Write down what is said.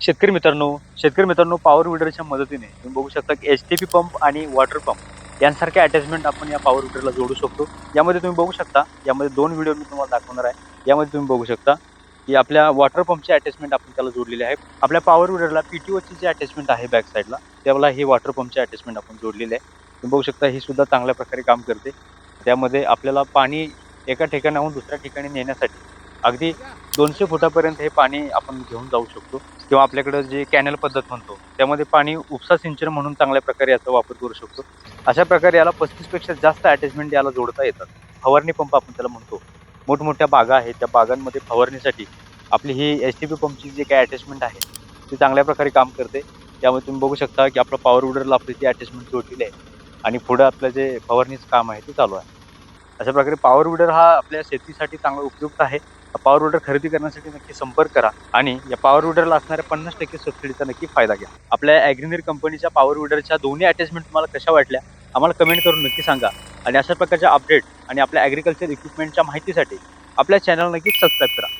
शेतकरी मित्रांनो शेतकरी मित्रांनो पॉवर विडरच्या मदतीने तुम्ही बघू शकता की एच टी पी पंप आणि वॉटर पंप यांसारखे अटॅचमेंट आपण या पॉवर विडरला जोडू शकतो. यामध्ये तुम्ही बघू शकता यामध्ये दोन व्हिडिओ मी तुम्हाला दाखवणार आहे. यामध्ये तुम्ही बघू शकता की आपल्या वॉटर पंपचे अटॅचमेंट आपण त्याला जोडलेले आहे आपल्या पॉवर विडरला पी टी ओची जे अटॅचमेंट आहे बॅक साईडला त्याला हे वॉटर पंपचे अटॅचमेंट आपण जोडलेले आहे. तुम्ही बघू शकता ही सुद्धा चांगल्या प्रकारे काम करते. त्यामध्ये आपल्याला पाणी एका ठिकाणाहून दुसऱ्या ठिकाणी नेण्यासाठी अगदी दोनशे फुटापर्यंत हे पाणी आपण घेऊन जाऊ शकतो. किंवा आपल्याकडं जे कॅनल पद्धत म्हणतो त्यामध्ये पाणी उपसा सिंचन म्हणून चांगल्या प्रकारे याचा वापर करू शकतो. अशा प्रकारे याला पस्तीसपेक्षा जास्त अटॅचमेंट याला जोडता येतात. फवारणी पंप आपण त्याला म्हणतो. मोठमोठ्या बागा आहेत त्या बागांमध्ये फवारणीसाठी आपली ही एच टी पी पंपची जी काही अटॅचमेंट आहे ती चांगल्या प्रकारे काम करते. त्यामुळे तुम्ही बघू शकता की आपलं पॉवर विडरला आपली ती अटॅचमेंट जोडलेली आहे आणि पुढं आपलं जे फवारणीचं काम आहे ते चालू आहे. अशा प्रकारे पॉवर विडर हा आपल्या शेतीसाठी चांगला उपयुक्त आहे. पॉवर विडर खरेदी करण्यासाठी नक्की संपर्क करा आणि या पॉवर विडरला असणाऱ्या पन्नास टक्के सबसिडीचा नक्की फायदा घ्या. आपल्या ॲग्रिनर कंपनीच्या पॉवर विडरच्या दोन्ही अटॅचमेंट तुम्हाला कशा वाटल्या आम्हाला कमेंट करून नक्की सांगा. आणि अशा प्रकारच्या अपडेट आणि आपल्या ॲग्रिकल्चर इक्विपमेंटच्या माहितीसाठी आपल्या चॅनल नक्की सबस्क्राईब करा.